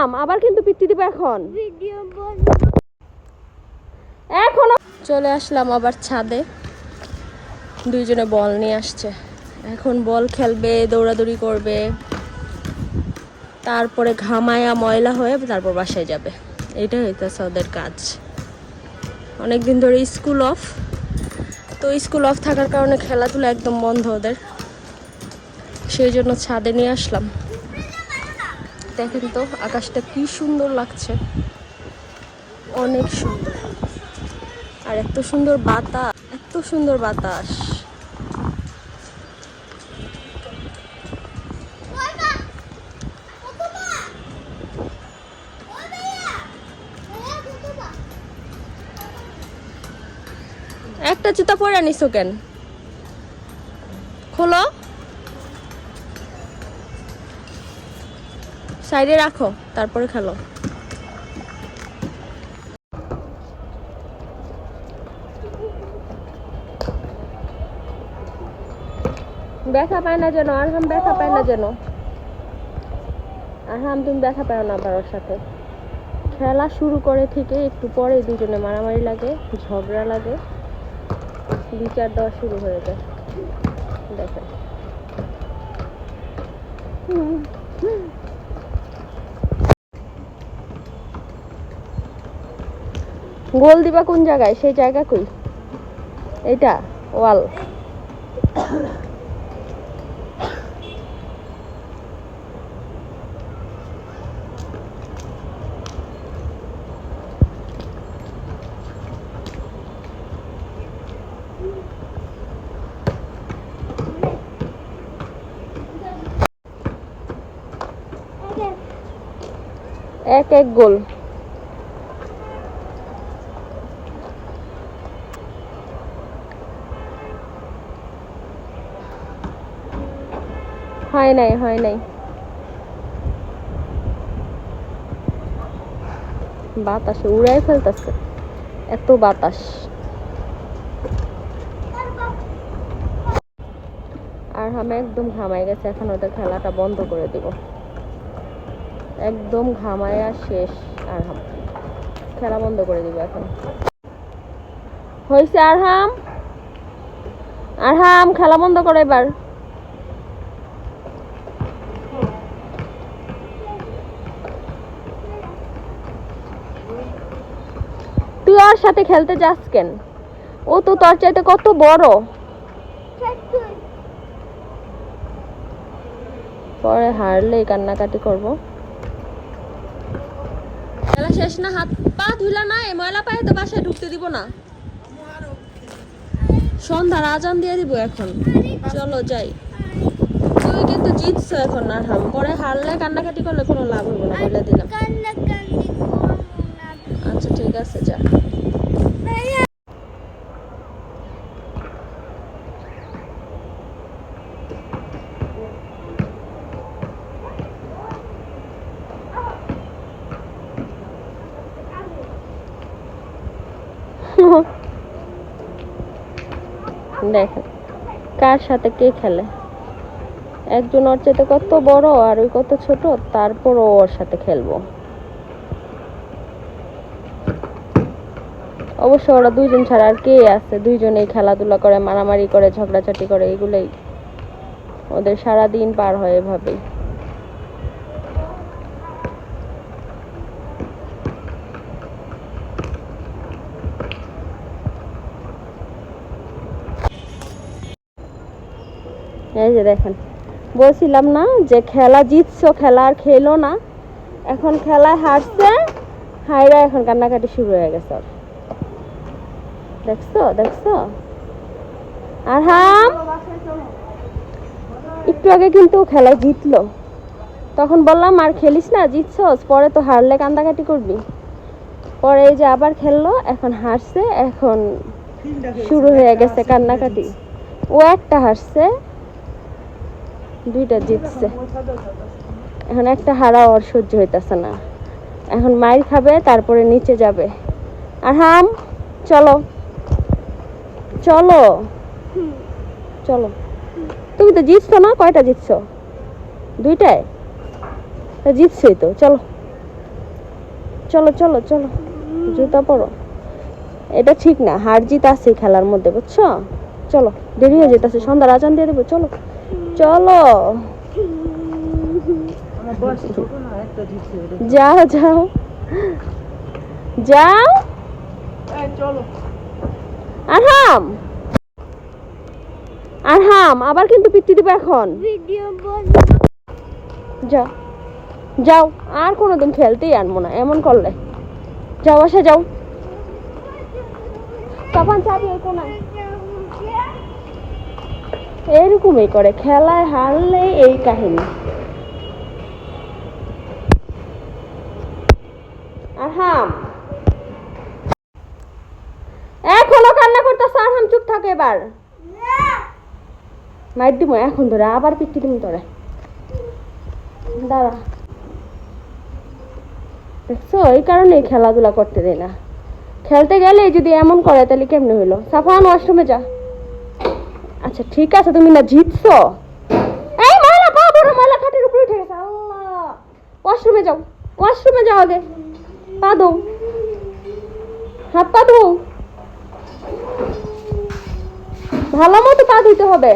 আরহাম আবার কিন্তু পিত্তি দিব এখন। এখনও চলে আসলাম আবার ছাদে। দুইজনে বল নিয়ে আসছে। এখন বল খেলবে, দৌড়াদৌড়ি করবে। তারপরে ঘামায়া ময়লা হয়ে তারপর বাসায় যাবে। এটাই হইতেছে ওদের কাজ। অনেক দিন ধরে স্কুল অফ। তো স্কুল অফ থাকার কারণে খেলাধুলা একদম বন্ধ ওদের। সেই জন্য ছাদে নিয়ে আসলাম। দেখেন তো, আকাশটা কি সুন্দর লাগছে। অনেক সুন্দর। আর এত সুন্দর বাতাস, এত সুন্দর বাতাস। একটা জুতা পরে নিছো কেন? খোলো। সাইডে রাখো, তারপরে খেলো। ব্যথা পায় না যেন, আরহাম ব্যথা পায় না যেন। আরহাম, তুমি ব্যথা পায় না আবার ওর সাথে। খেলা শুরু করে থেকে একটু পরে দুজনে মারামারি লাগে, ঝগড়া লাগে। বিচার দেওয়া শুরু হয়ে যায়। দেখেন গোল দিবা কোন জায়গায়? সেই জায়গা কই? এইটা ওয়াল। এক এক গোল। হয় নাই হয় নাই। বাতাসে উড়াই ফেলতেছে। এত বাতাস। আর আমি একদম ঘামাই গেছে, এখন ওদের খেলাটা বন্ধ করে দিব। একদম ঘামায়া শেষ, আর হাম খেলা বন্ধ করে দিব এখন। হয়েছে আরহাম? আরহাম, খেলা বন্ধ করে এবার। ওর সাথে খেলতে যাস কেন? ও তো তোর চাইতে কত বড়। পরে হারলে কান্নাকাটি করব। খেলা শেষ না হাত পা ধুলা না এই ময়লা পায়ে তো বাসায় ঢুকতে দিব না। সন্ধ্যার আজান দিয়ে দিব এখন। চলো যাই। তুই কিন্তু জিতছো এখন আর হাম পরে হারলে কান্নাকাটি করলে কোনো লাভ হবে না বলে দিলাম। কান্না কান্দি করব না। আচ্ছা ঠিক আছে যা। দেখেন, কার সাথে কে খেলে? একজন ওর চাইতে কত বড় আর ওই কত ছোট তারপর ওর সাথে খেলব। অবশ্য ওরা দুইজন ছাড়া আর কে আছে? দুইজনেই খেলাধুলা করে, মারামারি করে, ঝগড়াঝাটি করে, এগুলোই ওদের সারা দিন পার হয় এভাবেই। এই যে দেখেন বলছিলাম না যে খেলা জিতছো খেলা আর খেলো না। এখন খেলায় হারছে হাইরা এখন কান্নাকাটি শুরু হয়ে গেছে ওর। দেখছ দেখছ? আর হাম একটু আগে কিন্তু খেলায় জিতলো। তখন বললাম আর খেলিস না জিতছস পরে তো হারলে কান্দাকাটি করবি। পরে এই যে আবার খেললো এখন হারছে এখন শুরু হয়ে গেছে কান্নাকাটি। ও একটা হারছে দুইটা জিতছে। এখন একটা হারা ওর সহ্য হইতাছে না। এখন মাইর খাবে, তারপরে নিচে যাবে। আর হাম, চলো। চলো। চলো। তুমি তো জিতছো না? কয়টা জিতছো? দুইটায়? জিতছই তো। চলো। চলো চলো চলো। জুতা পরো। এটা ঠিক না। হার জিত আছে খেলার মধ্যে, বুঝছ? চলো। দেরি হয়ে যেতেছে। সন্ধ্যার আজান দিয়ে দেবো। চলো। চলো। যাও যাও। যাও। চলো। আরহাম। আরহাম আবার কিন্তু পিত্তি দিব এখন। যাও। যাও আর কোনোদিন খেলতেই আনব না এমন করলে। যাও আসে যাও। তখন চাবি ওই কোনায়। এরকমই করে, খেলায় হারলে এই কাহিনী। আরহাম। এখনও কান্না করতেছ আরহাম, চুপ থাকে এবার। মাইর দিব এখন ধরে, আবার পিটি দিব তোরে। দাঁড়া। দেখছ, এই কারণে খেলাধুলা করতে দেয় না। খেলতে গেলে যদি এমন করে, তাহলে কেমনে হইল? সাফান ওয়াশরুমে যা। আচ্ছা ঠিক আছে, তুমি না জিতছো? এই ময়লা পা বড় ময়লা খাটের উপরে উঠে গেছে, আল্লাহ। ওয়াশরুমে যাও ওয়াশরুমে যাও আগে। পা দাও হাত পা ধো। ভালো মতো পা দিতে হবে।